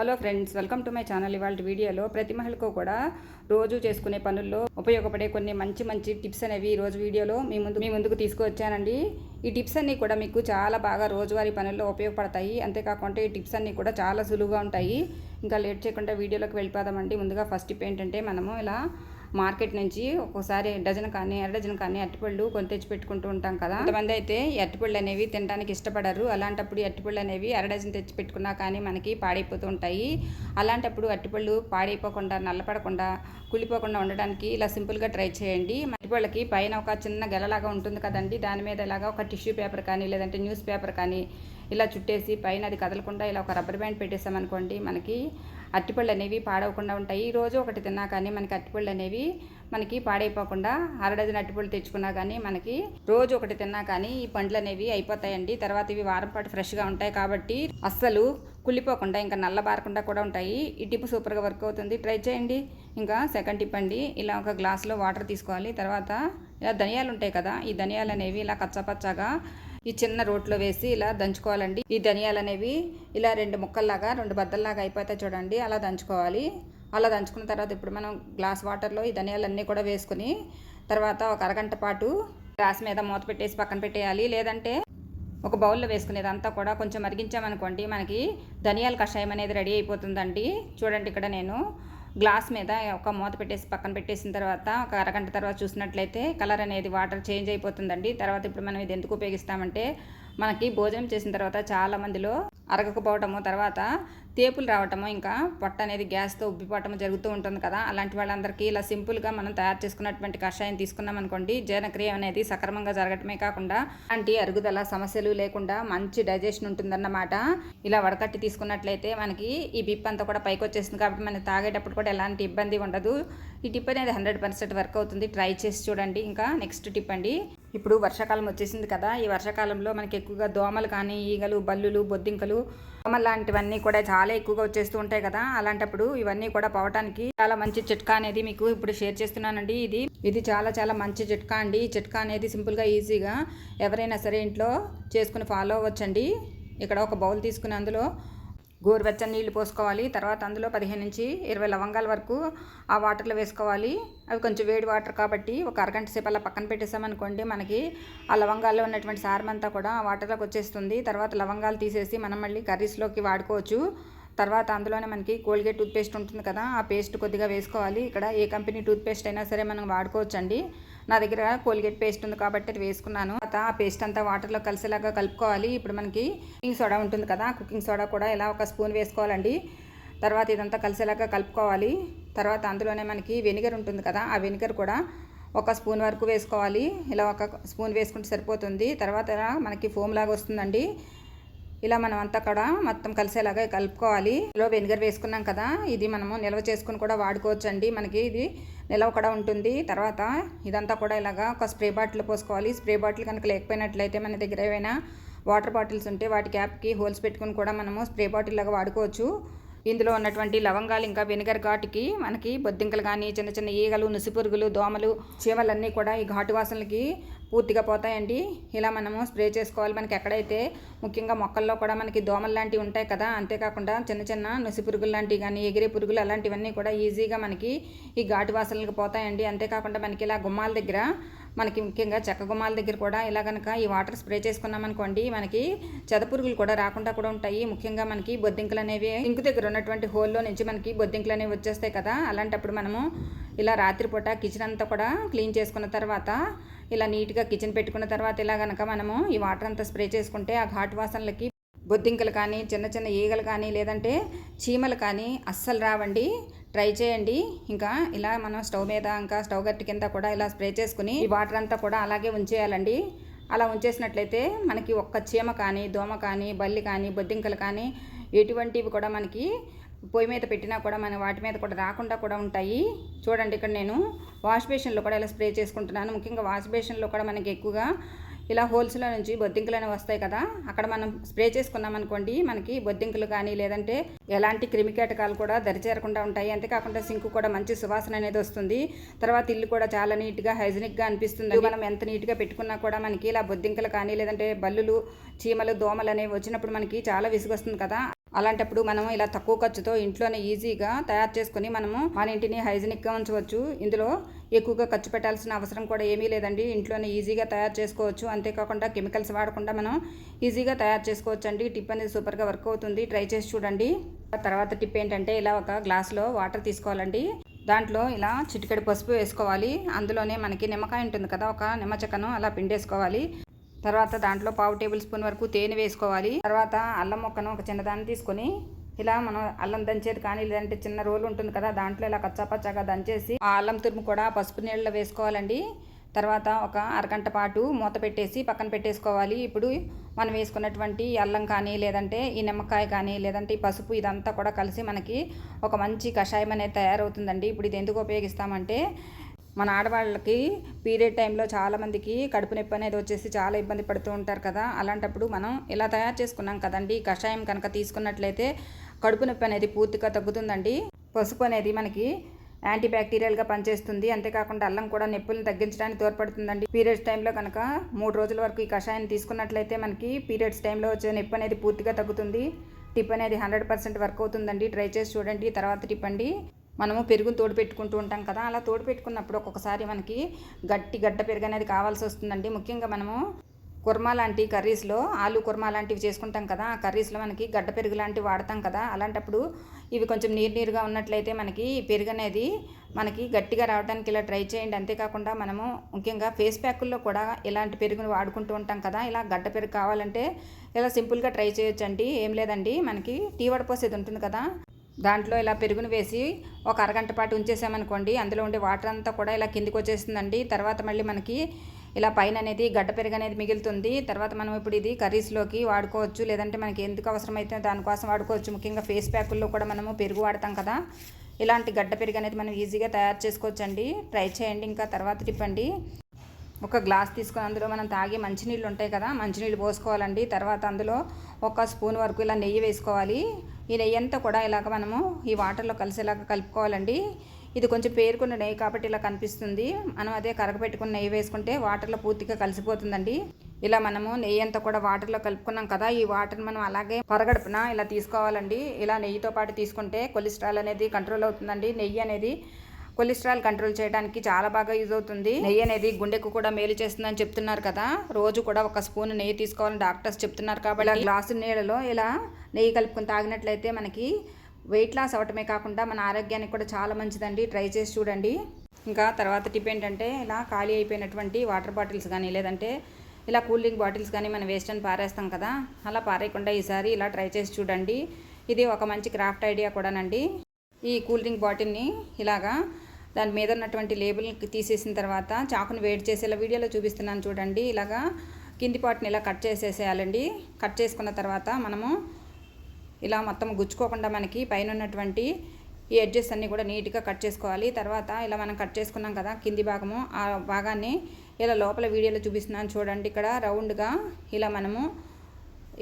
Hello friends welcome to my channel. ఇవాళ వీడియోలో ప్రతి మహిళకు కూడా రోజు చేసుకునే పనుల్లో ఉపయోగపడే కొన్ని మంచి మంచి టిప్స్ అనేవి ఈ రోజు వీడియోలో మీ ముందు మీ ముందుకు తీసుకువచ్చానండి. ఈ టిప్స్ అన్నీ కూడా మీకు చాలా బాగా రోజువారీ పనుల్లో ఉపయోగపడతాయి. అంతేకాకుండా ఈ టిప్స్ అన్నీ కూడా చాలా సులువుగా ఉంటాయి. ఇంకా లేట్ చేయకుండా వీడియోలోకి వెళ్ళిపోదామండి. ముందుగా ఫస్ట్ టిప్ ఏంటంటే మనము ఇలా మార్కెట్ నుంచి ఒక్కోసారి డజన్ కానీ అర డజన్ కానీ అరటిపళ్ళు కొని తెచ్చి పెట్టుకుంటూ ఉంటాం కదా. కొంతమంది అయితే అరటిపళ్ళు అనేవి తినడానికి ఇష్టపడరు. అలాంటప్పుడు అరటిపళ్ళు అనేవి అర డజన్ తెచ్చి పెట్టుకున్నా కానీ మనకి పాడైపోతూ ఉంటాయి. అలాంటప్పుడు అరటిపళ్ళు పాడైపోకుండా నల్లపడకుండా కుళ్ళిపోకుండా ఉండడానికి ఇలా సింపుల్గా ట్రై చేయండి. అరటిపళ్ళకి పైన ఒక చిన్న గెలలాగా ఉంటుంది కదండి. దాని మీద ఇలాగా ఒక టిష్యూ పేపర్ కానీ లేదంటే న్యూస్ పేపర్ కానీ ఇలా చుట్టేసి పైన అది కదలకుండా ఇలా ఒక రబ్బర్ బ్యాండ్ పెట్టేసామనుకోండి మనకి అరటిపళ్ళు అనేవి పాడవకుండా ఉంటాయి. ఈ రోజు ఒకటి తిన్నా కానీ మనకి అరటిపళ్ళు అనేవి మనకి పాడైపోకుండా అర డజన్ అరటిపళ్ళు తెచ్చుకున్నా కానీ మనకి రోజు ఒకటి తిన్నా కానీ ఈ పండ్లు అనేవి అయిపోతాయండి. తర్వాత ఇవి వారం పాటు ఫ్రెష్గా ఉంటాయి కాబట్టి అస్సలు కుళ్ళిపోకుండా ఇంకా నల్లబారకుండా కూడా ఉంటాయి. ఈ టిప్ సూపర్గా వర్క్ అవుతుంది. ట్రై చేయండి. ఇంకా సెకండ్ టిప్ అండి ఇలా ఒక గ్లాస్లో వాటర్ తీసుకోవాలి. తర్వాత ఇలా ధనియాలు ఉంటాయి కదా ఈ ధనియాలు అనేవి ఇలా కచ్చపచ్చగా ఈ చిన్న రోట్లో వేసి ఇలా దంచుకోవాలండి. ఈ ధనియాలు అనేవి ఇలా రెండు ముక్కల్లాగా రెండు బద్దల్లాగా అయిపోతాయి చూడండి. అలా దంచుకోవాలి. అలా దంచుకున్న తర్వాత ఇప్పుడు మనం గ్లాస్ వాటర్లో ఈ ధనియాలన్నీ కూడా వేసుకుని తర్వాత ఒక అరగంట పాటు గ్లాస్ మీద మూత పెట్టేసి పక్కన పెట్టేయాలి. లేదంటే ఒక బౌల్లో వేసుకునేదంతా కూడా కొంచెం మరిగించామనుకోండి మనకి ధనియాల కషాయం అనేది రెడీ అయిపోతుందండి. చూడండి ఇక్కడ నేను గ్లాస్ మీద ఒక మూత పెట్టేసి పక్కన పెట్టేసిన తర్వాత ఒక అరగంట తర్వాత చూసినట్లయితే కలర్ అనేది వాటర్ చేంజ్ అయిపోతుందండి. తర్వాత ఇప్పుడు మనం ఇది ఎందుకు ఉపయోగిస్తామంటే మనకి భోజనం చేసిన తర్వాత చాలా మందిలో అరగకపోవటము తర్వాత తేపులు రావటము ఇంకా పొట్ట అనేది గ్యాస్తో ఉబ్బిపోవటం జరుగుతూ ఉంటుంది కదా. అలాంటి వాళ్ళందరికీ ఇలా సింపుల్గా మనం తయారు చేసుకున్నటువంటి కషాయం తీసుకున్నాం అనుకోండి జీర్ణక్రియ అనేది సక్రమంగా జరగటమే కాకుండా అలాంటి అరుగుదల సమస్యలు లేకుండా మంచి డైజెషన్ ఉంటుందన్నమాట. ఇలా వడకట్టి తీసుకున్నట్లయితే మనకి ఈ బిప్ అంతా కూడా పైకి వచ్చేస్తుంది కాబట్టి మనం తాగేటప్పుడు కూడా ఎలాంటి ఇబ్బంది ఉండదు. ఈ టిప్ అనేది హండ్రెడ్ పర్సెంట్ వర్క్ అవుతుంది. ట్రై చేసి చూడండి. ఇంకా నెక్స్ట్ టిప్ అండి. ఇప్పుడు వర్షాకాలం వచ్చేసింది కదా. ఈ వర్షాకాలంలో మనకి ఎక్కువగా దోమలు కానీ ఈగలు బల్లులు బొద్దింకలు దోమలు లాంటివన్నీ కూడా చాలా ఎక్కువగా వచ్చేస్తూ ఉంటాయి కదా. అలాంటప్పుడు ఇవన్నీ కూడా పోవటానికి చాలా మంచి చిట్కా అనేది మీకు ఇప్పుడు షేర్ చేస్తున్నానండి. ఇది ఇది చాలా చాలా మంచి చిట్కా అండి. ఈ చిట్కా అనేది సింపుల్గా ఈజీగా ఎవరైనా సరే ఇంట్లో చేసుకుని ఫాలో అవ్వచ్చండి. ఇక్కడ ఒక బౌల్ తీసుకుని అందులో గోరువెచ్చని నీళ్ళు పోసుకోవాలి. తర్వాత అందులో పదిహేను నుంచి ఇరవై లవంగాల వరకు ఆ వాటర్లో వేసుకోవాలి. అవి కొంచెం వేడి వాటర్ కాబట్టి ఒక అరగంట సేపు అలా పక్కన పెట్టేసామనుకోండి మనకి ఆ లవంగాల్లో ఉన్నటువంటి సారం అంతా కూడా ఆ వాటర్లోకి వచ్చేస్తుంది. తర్వాత లవంగాలు తీసేసి మనం మళ్ళీ కర్రీస్లోకి వాడుకోవచ్చు. తర్వాత అందులోనే మనకి కోల్గేట్ టూత్పేస్ట్ ఉంటుంది కదా ఆ పేస్ట్ కొద్దిగా వేసుకోవాలి. ఇక్కడ ఏ కంపెనీ టూత్పేస్ట్ అయినా సరే మనం వాడుకోవచ్చండి. నా దగ్గర కోల్గేట్ పేస్ట్ ఉంది కాబట్టి అది వేసుకున్నాను. తర్వాత ఆ పేస్ట్ అంతా వాటర్లో కలిసేలాగా కలుపుకోవాలి. ఇప్పుడు మనకి కుకింగ్ సోడా ఉంటుంది కదా కుకింగ్ సోడా కూడా ఇలా ఒక స్పూన్ వేసుకోవాలండి. తర్వాత ఇదంతా కలిసేలాగా కలుపుకోవాలి. తర్వాత అందులోనే మనకి వెనిగర్ ఉంటుంది కదా ఆ వెనిగర్ కూడా ఒక స్పూన్ వరకు వేసుకోవాలి. ఇలా ఒక స్పూన్ వేసుకుంటే సరిపోతుంది. తర్వాత మనకి ఫోమ్ లాగా వస్తుందండి. ఇలా మనం అంతా కూడా మొత్తం కలిసేలాగా కలుపుకోవాలి. ఇలా వెనిగర్ వేసుకున్నాం కదా ఇది మనము నిల్వ చేసుకుని కూడా వాడుకోవచ్చు అండి మనకి ఇది నిల్వ కూడా ఉంటుంది. తర్వాత ఇదంతా కూడా ఇలాగా ఒక స్ప్రే బాటిల్ పోసుకోవాలి. స్ప్రే బాటిల్ కనుక లేకపోయినట్లయితే మన దగ్గర ఏమైనా వాటర్ బాటిల్స్ ఉంటే వాటి క్యాప్కి హోల్స్ పెట్టుకుని కూడా మనము స్ప్రే బాటిల్ లాగా వాడుకోవచ్చు. ఇందులో ఉన్నటువంటి లవంగాలు ఇంకా వెనిగర్ ఘాటుకి మనకి బొద్దింకలు కానీ చిన్న చిన్న ఈగలు నుసిపురుగులు దోమలు చీమలన్నీ కూడా ఈ ఘాటు వాసనలకి పూర్తిగా పోతాయండి. ఇలా మనము స్ప్రే చేసుకోవాలి. మనకి ఎక్కడైతే ముఖ్యంగా మొక్కల్లో కూడా మనకి దోమలు లాంటివి ఉంటాయి కదా అంతేకాకుండా చిన్న చిన్న నుసి పురుగులు లాంటివి కానీ ఎగిరే పురుగులు అలాంటివన్నీ కూడా ఈజీగా మనకి ఈ ఘాటు వాసనలకు పోతాయండి. అంతేకాకుండా మనకి ఇలా గుమ్మాల దగ్గర మనకి ముఖ్యంగా చెక్క గుమ్మాల దగ్గర కూడా ఇలా కనుక ఈ వాటర్ స్ప్రే చేసుకున్నాం అనుకోండి మనకి చెదపురుగులు కూడా రాకుండా కూడా ఉంటాయి. ముఖ్యంగా మనకి బొద్దింకలు అనేవి ఇంకు దగ్గర ఉన్నటువంటి హోల్లో నుంచి మనకి బొద్దింకలు అనేవి వచ్చేస్తాయి కదా అలాంటప్పుడు మనము ఇలా రాత్రిపూట కిచెన్ అంతా కూడా క్లీన్ చేసుకున్న తర్వాత ఇలా నీట్గా కిచెన్ పెట్టుకున్న తర్వాత ఇలా కనుక మనము ఈ వాటర్ అంతా స్ప్రే చేసుకుంటే ఆ ఘాటు వాసనలకి బొద్దింకలు కానీ చిన్న చిన్న ఈగలు కానీ లేదంటే చీమలు కానీ అస్సలు రావండి. ట్రై చేయండి. ఇంకా ఇలా మనం స్టవ్ మీద ఇంకా స్టవ్ గట్టి కింద కూడా ఇలా స్ప్రే చేసుకుని ఈ వాటర్ అంతా కూడా అలాగే ఉంచేయాలండి. అలా ఉంచేసినట్లయితే మనకి ఒక్క చీమ కానీ దోమ కానీ బల్లి కానీ బొద్దింకలు కానీ ఎటువంటివి కూడా మనకి పొయ్యి మీద పెట్టినా కూడా మన వాటి మీద కూడా రాకుండా కూడా ఉంటాయి. చూడండి ఇక్కడ నేను వాష్ బేషన్లో కూడా ఇలా స్ప్రే చేసుకుంటున్నాను. ముఖ్యంగా వాష్ బేషన్లో కూడా మనకి ఎక్కువగా ఇలా హోల్స్లో నుంచి బొద్దింకలు అనేవి వస్తాయి కదా అక్కడ మనం స్ప్రే చేసుకున్నాం అనుకోండి మనకి బొద్దింకలు కానీ లేదంటే ఎలాంటి క్రిమికీటకాలు కూడా దరిచేరకుండా ఉంటాయి. అంతేకాకుండా సింక్ కూడా మంచి సువాసన అనేది వస్తుంది. తర్వాత ఇల్లు కూడా చాలా నీట్గా హైజీనిక్గా అనిపిస్తుంది. మనం ఎంత నీట్గా పెట్టుకున్నా కూడా మనకి ఇలా బొద్దింకలు కానీ లేదంటే బల్లులు చీమలు దోమలు అనేవి వచ్చినప్పుడు మనకి చాలా విసుగొస్తుంది కదా. అలాంటప్పుడు మనం ఇలా తక్కువ ఖర్చుతో ఇంట్లోనే ఈజీగా తయారు చేసుకుని మనము మన ఇంటిని హైజీనిక్గా ఉంచవచ్చు. ఇందులో ఎక్కువగా ఖర్చు పెట్టాల్సిన అవసరం కూడా ఏమీ లేదండి. ఇంట్లోనే ఈజీగా తయారు చేసుకోవచ్చు. అంతేకాకుండా కెమికల్స్ వాడకుండా మనం ఈజీగా తయారు చేసుకోవచ్చు అండి టిప్ అనేది సూపర్గా వర్క్ అవుతుంది. ట్రై చేసి చూడండి. తర్వాత టిప్ ఏంటంటే ఇలా ఒక గ్లాస్లో వాటర్ తీసుకోవాలండి. దాంట్లో ఇలా చిటికెడు పసుపు వేసుకోవాలి. అందులోనే మనకి నిమ్మకాయ ఉంటుంది కదా ఒక నిమ్మ చెక్కను అలా పిండేసుకోవాలి. తర్వాత దాంట్లో పావు టేబుల్ స్పూన్ వరకు తేనె వేసుకోవాలి. తర్వాత అల్లం మొక్కను ఒక చిన్నదాన్ని తీసుకొని ఇలా మనం అల్లం దంచేది కానీ లేదంటే చిన్న రోలు ఉంటుంది కదా దాంట్లో ఇలా కచ్చాపచ్చాగా దంచేసి ఆ అల్లం తురుము కూడా పసుపు నీళ్ళలో వేసుకోవాలండి. తర్వాత ఒక అరగంట పాటు మూత పెట్టేసి పక్కన పెట్టేసుకోవాలి. ఇప్పుడు మనం వేసుకున్నటువంటి అల్లం కానీ లేదంటే ఈ నిమ్మకాయ కానీ లేదంటే ఈ పసుపు ఇదంతా కూడా కలిసి మనకి ఒక మంచి కషాయం అనేది తయారవుతుందండి. ఇప్పుడు ఇది ఎందుకు ఉపయోగిస్తామంటే మన ఆడవాళ్ళకి పీరియడ్ టైంలో చాలామందికి కడుపు నొప్పి అనేది వచ్చేసి చాలా ఇబ్బంది పడుతూ ఉంటారు కదా. అలాంటప్పుడు మనం ఇలా తయారు చేసుకున్నాం కదండి. కషాయం కనుక తీసుకున్నట్లయితే కడుపు నొప్పి అనేది పూర్తిగా తగ్గుతుందండి. పసుపు అనేది మనకి యాంటీ బ్యాక్టీరియల్గా పనిచేస్తుంది. అంతేకాకుండా అల్లం కూడా నొప్పులను తగ్గించడానికి తోడ్పడుతుందండి. పీరియడ్స్ టైంలో కనుక మూడు రోజుల వరకు ఈ కషాయం తీసుకున్నట్లయితే మనకి పీరియడ్స్ టైంలో వచ్చే నొప్పి అనేది పూర్తిగా తగ్గుతుంది. టిప్ అనేది హండ్రెడ్ పర్సెంట్ వర్క్ అవుతుందండి. ట్రై చేసి చూడండి. తర్వాత టిప్ అండి. మనము పెరుగును తోడు పెట్టుకుంటూ ఉంటాం కదా అలా తోడు పెట్టుకున్నప్పుడు ఒక్కొక్కసారి మనకి గట్టి గడ్డ పెరుగు అనేది కావాల్సి వస్తుందండి. ముఖ్యంగా మనము కుర్మా లాంటి కర్రీస్లో ఆలు కుర్మా లాంటివి చేసుకుంటాం కదా ఆ కర్రీస్లో మనకి గడ్డ పెరుగు లాంటివి వాడతాం కదా అలాంటప్పుడు ఇవి కొంచెం నీరు నీరుగా ఉన్నట్లయితే మనకి పెరుగు అనేది మనకి గట్టిగా రావడానికి ఇలా ట్రై చేయండి. అంతేకాకుండా మనము ముఖ్యంగా ఫేస్ ప్యాకుల్లో కూడా ఇలాంటి పెరుగును వాడుకుంటూ ఉంటాం కదా ఇలా గడ్డ పెరుగు కావాలంటే ఇలా సింపుల్గా ట్రై చేయొచ్చండి. ఏం లేదండి మనకి టీ వడపోసేది ఉంటుంది కదా దాంట్లో ఇలా పెరుగును వేసి ఒక అరగంట పాటు ఉంచేసామనుకోండి అందులో ఉండే వాటర్ అంతా కూడా ఇలా కిందికి వచ్చేస్తుందండి. తర్వాత మళ్ళీ మనకి ఇలా పైన అనేది గడ్డ పెరుగు అనేది మిగులుతుంది. తర్వాత మనం ఇప్పుడు ఇది కర్రీస్లోకి వాడుకోవచ్చు. లేదంటే మనకి ఎందుకు అవసరమైతే దానికోసం వాడుకోవచ్చు. ముఖ్యంగా ఫేస్ ప్యాకుల్లో కూడా మనము పెరుగు వాడతాం కదా. ఇలాంటి గడ్డ పెరుగు అనేది మనం ఈజీగా తయారు చేసుకోవచ్చు అండి ట్రై చేయండి. ఇంకా తర్వాత టిప్పండి ఒక గ్లాస్ తీసుకొని అందులో మనం తాగే మంచినీళ్ళు ఉంటాయి కదా మంచినీళ్ళు పోసుకోవాలండి. తర్వాత అందులో ఒక స్పూన్ వరకు ఇలా నెయ్యి వేసుకోవాలి. ఈ నెయ్యి అంతా కూడా ఇలాగ మనము ఈ వాటర్లో కలిసేలాగా కలుపుకోవాలండి. ఇది కొంచెం పేరుకున్న నెయ్యి కాబట్టి ఇలా కనిపిస్తుంది. మనం అదే కరగపెట్టుకున్న నెయ్యి వేసుకుంటే వాటర్లో పూర్తిగా కలిసిపోతుందండి. ఇలా మనము నెయ్యి అంతా కూడా వాటర్లో కలుపుకున్నాం కదా ఈ వాటర్ మనం అలాగే పరగడుపున ఇలా తీసుకోవాలండి. ఇలా నెయ్యితో పాటు తీసుకుంటే కొలెస్ట్రాల్ అనేది కంట్రోల్ అవుతుందండి. నెయ్యి అనేది కొలెస్ట్రాల్ కంట్రోల్ చేయడానికి చాలా బాగా యూజ్ అవుతుంది. నెయ్యి అనేది గుండెకు కూడా మేలు చేస్తుందని చెప్తున్నారు కదా. రోజు కూడా ఒక స్పూన్ నెయ్యి తీసుకోవాలని డాక్టర్స్ చెప్తున్నారు కాబట్టి గ్లాసు నీళ్ళలో ఇలా నెయ్యి కలుపుకొని తాగినట్లయితే మనకి వెయిట్ లాస్ అవటమే కాకుండా మన ఆరోగ్యానికి కూడా చాలా మంచిదండి. ట్రై చేసి చూడండి. ఇంకా తర్వాత టిప్ ఏంటంటే ఇలా ఖాళీ అయిపోయినటువంటి వాటర్ బాటిల్స్ కానీ లేదంటే ఇలా కూల్ డ్రింక్ బాటిల్స్ కానీ మనం వేస్ట్ అని పారేస్తాం కదా. అలా పారేయకుండా ఈసారి ఇలా ట్రై చేసి చూడండి. ఇది ఒక మంచి క్రాఫ్ట్ ఐడియా కూడానండి. ఈ కూల్ డ్రింక్ బాటిల్ని ఇలాగా దాని మీద ఉన్నటువంటి లేబుల్ తీసేసిన తర్వాత చాకుని వేడి చేసి ఇలా వీడియోలో చూపిస్తున్నాను చూడండి. ఇలాగా కింది పాటిని ఇలా కట్ చేసేసేయాలండి. కట్ చేసుకున్న తర్వాత మనము ఇలా మొత్తం గుచ్చుకోకుండా మనకి పైన ఉన్నటువంటి ఈ ఎడ్జెస్ అన్నీ కూడా నీట్గా కట్ చేసుకోవాలి. తర్వాత ఇలా మనం కట్ చేసుకున్నాం కదా కింది భాగము ఆ భాగాన్ని ఇలా లోపల వీడియోలో చూపిస్తున్నాను చూడండి. ఇక్కడ రౌండ్గా ఇలా మనము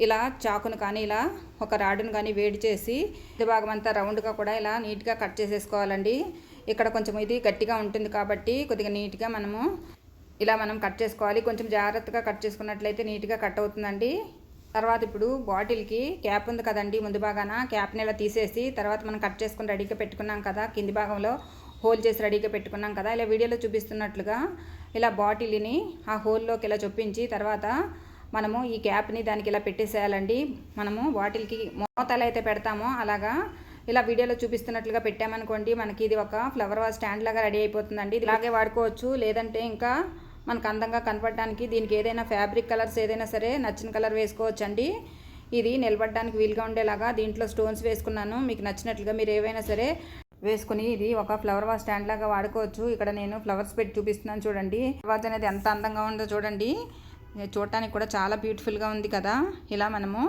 ఇలా చాకును కానీ ఇలా ఒక రాడును కానీ వేడి చేసి ఇది భాగం అంతా రౌండ్గా కూడా ఇలా నీట్గా కట్ చేసేసుకోవాలండి. ఇక్కడ కొంచెం ఇది గట్టిగా ఉంటుంది కాబట్టి కొద్దిగా నీట్గా మనము ఇలా మనం కట్ చేసుకోవాలి. కొంచెం జాగ్రత్తగా కట్ చేసుకున్నట్లయితే నీట్గా కట్ అవుతుందండి. తర్వాత ఇప్పుడు బాటిల్కి క్యాప్ ఉంది కదండి ముందు భాగాన. క్యాప్ని ఇలా తీసేసి తర్వాత మనం కట్ చేసుకుని రెడీగా పెట్టుకున్నాం కదా కింది భాగంలో హోల్ చేసి రెడీగా పెట్టుకున్నాం కదా. ఇలా వీడియోలో చూపిస్తున్నట్లుగా ఇలా బాటిల్ని ఆ హోల్లోకి ఇలా చొప్పించి తర్వాత మనము ఈ క్యాప్ని దానికి ఇలా పెట్టేసేయాలండి. మనము బాటిల్కి మోతాలు అయితే పెడతామో అలాగా ఇలా వీడియోలో చూపిస్తున్నట్లుగా పెట్టామనుకోండి మనకి ఇది ఒక ఫ్లవర్ వాజ్ స్టాండ్ లాగా రెడీ అయిపోతుందండి. ఇలాగే వాడుకోవచ్చు. లేదంటే ఇంకా మనకు అందంగా కనపడడానికి దీనికి ఏదైనా ఫ్యాబ్రిక్ కలర్స్ ఏదైనా సరే నచ్చిన కలర్ వేసుకోవచ్చు అండి ఇది నిలబడడానికి వీలుగా ఉండేలాగా దీంట్లో స్టోన్స్ వేసుకున్నాను. మీకు నచ్చినట్లుగా మీరు ఏవైనా సరే వేసుకుని ఇది ఒక ఫ్లవర్ వాజ్ స్టాండ్ లాగా వాడుకోవచ్చు. ఇక్కడ నేను ఫ్లవర్స్ పెట్టి చూపిస్తున్నాను చూడండి. వాజ్ అనేది ఎంత అందంగా ఉందో చూడండి. చూడటానికి కూడా చాలా బ్యూటిఫుల్గా ఉంది కదా. ఇలా మనము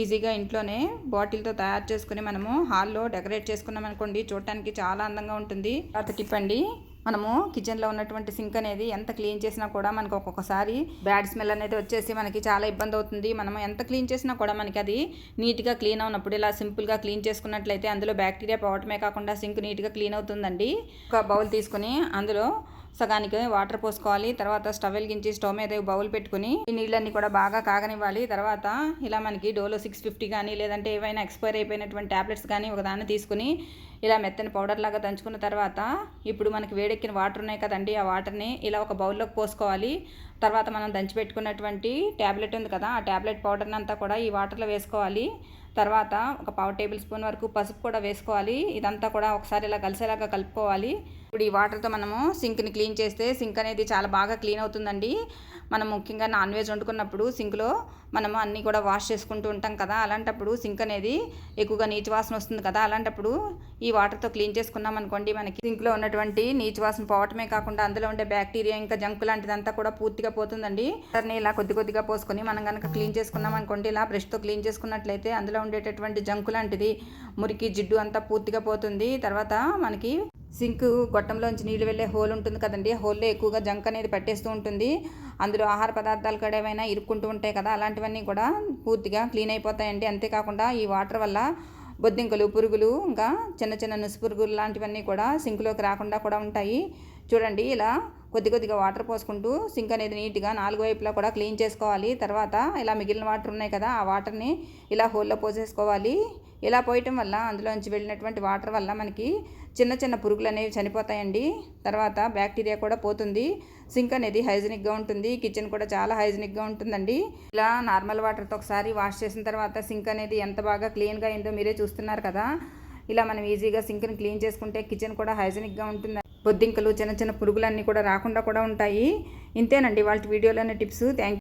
ఈజీగా ఇంట్లోనే బాటిల్తో తయారు చేసుకుని మనము హాల్లో డెకరేట్ చేసుకున్నాం అనుకోండి చూడటానికి చాలా అందంగా ఉంటుంది. తర్వాత టిప్ అండి మనము కిచెన్లో ఉన్నటువంటి సింక్ అనేది ఎంత క్లీన్ చేసినా కూడా మనకు ఒక్కొక్కసారి బ్యాడ్ స్మెల్ అనేది వచ్చేసి మనకి చాలా ఇబ్బంది అవుతుంది. మనం ఎంత క్లీన్ చేసినా కూడా మనకి అది నీట్గా క్లీన్ అవునప్పుడు ఇలా సింపుల్గా క్లీన్ చేసుకున్నట్లయితే అందులో బ్యాక్టీరియా పోవటమే కాకుండా సింక్ నీట్గా క్లీన్ అవుతుందండి. ఒక బౌల్ తీసుకుని అందులో సగానికి వాటర్ పోసుకోవాలి. తర్వాత స్టవ్ వెలిగించి స్టవ్ మీద బౌల్ పెట్టుకుని ఈ నీళ్ళన్నీ కూడా బాగా కాగనివ్వాలి. తర్వాత ఇలా మనకి డోలో సిక్స్ ఫిఫ్టీ కానీ లేదంటే ఏవైనా ఎక్స్పైర్ అయిపోయినటువంటి ట్యాబ్లెట్స్ కానీ ఒకదాన్ని తీసుకుని ఇలా మెత్తని పౌడర్ లాగా దంచుకున్న తర్వాత ఇప్పుడు మనకి వేడెక్కిన వాటర్ ఉన్నాయి కదండి ఆ వాటర్ని ఇలా ఒక బౌల్లోకి పోసుకోవాలి. తర్వాత మనం దంచి పెట్టుకున్నటువంటి ట్యాబ్లెట్ ఉంది కదా ఆ ట్యాబ్లెట్ పౌడర్ని అంతా కూడా ఈ వాటర్లో వేసుకోవాలి. తర్వాత ఒక పావు టేబుల్ స్పూన్ వరకు పసుపు కూడా వేసుకోవాలి. ఇదంతా కూడా ఒకసారి ఇలా కలిసేలాగా కలుపుకోవాలి. ఇప్పుడు ఈ వాటర్తో మనము సింక్ని క్లీన్ చేస్తే సింక్ అనేది చాలా బాగా క్లీన్ అవుతుందండి. మనం ముఖ్యంగా నాన్ వెజ్ వండుకున్నప్పుడు సింక్లో మనము అన్నీ కూడా వాష్ చేసుకుంటూ ఉంటాం కదా. అలాంటప్పుడు సింక్ అనేది ఎక్కువగా నీచు వాసన వస్తుంది కదా. అలాంటప్పుడు ఈ వాటర్తో క్లీన్ చేసుకున్నాం అనుకోండి మనకి సింక్లో ఉన్నటువంటి నీచు వాసన పోవటమే కాకుండా అందులో ఉండే బ్యాక్టీరియా ఇంకా జంక్ లాంటిదంతా కూడా పూర్తిగా పోతుందండి. వాటర్ని ఇలా కొద్ది కొద్దిగా పోసుకొని మనం కనుక క్లీన్ చేసుకున్నాం అనుకోండి ఇలా బ్రష్తో క్లీన్ చేసుకున్నట్లయితే అందులో ఉండేటటువంటి జంకు లాంటిది మురికి జిడ్డు అంతా పూర్తిగా పోతుంది. తర్వాత మనకి సింక్ గొట్టంలోంచి నీళ్ళు వెళ్ళే హోల్ ఉంటుంది కదండి. హోల్లో ఎక్కువగా జంక్ అనేది పట్టేస్తూ ఉంటుంది. అందులో ఆహార పదార్థాలు కూడా ఏమైనా ఇరుక్కుంటూ ఉంటాయి కదా అలాంటివన్నీ కూడా పూర్తిగా క్లీన్ అయిపోతాయండి. అంతేకాకుండా ఈ వాటర్ వల్ల బొద్దింకలు పురుగులు ఇంకా చిన్న చిన్న నుసు పురుగులు లాంటివన్నీ కూడా సింక్లోకి రాకుండా కూడా ఉంటాయి. చూడండి ఇలా కొద్ది కొద్దిగా వాటర్ పోసుకుంటూ సింక్ అనేది నీట్గా నాలుగు వైపులా కూడా క్లీన్ చేసుకోవాలి. తర్వాత ఇలా మిగిలిన వాటర్ ఉన్నాయి కదా ఆ వాటర్ని ఇలా హోల్లో పోసేసుకోవాలి. ఇలా పోయటం వల్ల అందులోంచి వెళ్ళినటువంటి వాటర్ వల్ల మనకి చిన్న చిన్న పురుగులు అనేవి చనిపోతాయండి. తర్వాత బ్యాక్టీరియా కూడా పోతుంది. సింక్ అనేది హైజినిక్గా ఉంటుంది. కిచెన్ కూడా చాలా హైజినిక్గా ఉంటుందండి. ఇలా నార్మల్ వాటర్తో ఒకసారి వాష్ చేసిన తర్వాత సింక్ అనేది ఎంత బాగా క్లీన్గా అయిందో మీరే చూస్తున్నారు కదా. ఇలా మనం ఈజీగా సింక్ని క్లీన్ చేసుకుంటే కిచెన్ కూడా హైజినిక్గా ఉంటుంది. బొద్దింకలు చిన్న చిన్న పురుగులన్నీ కూడా రాకుండా కూడా ఉంటాయి. ఇంతేనండి వాళ్ళ వీడియోలోనే టిప్స్. థ్యాంక్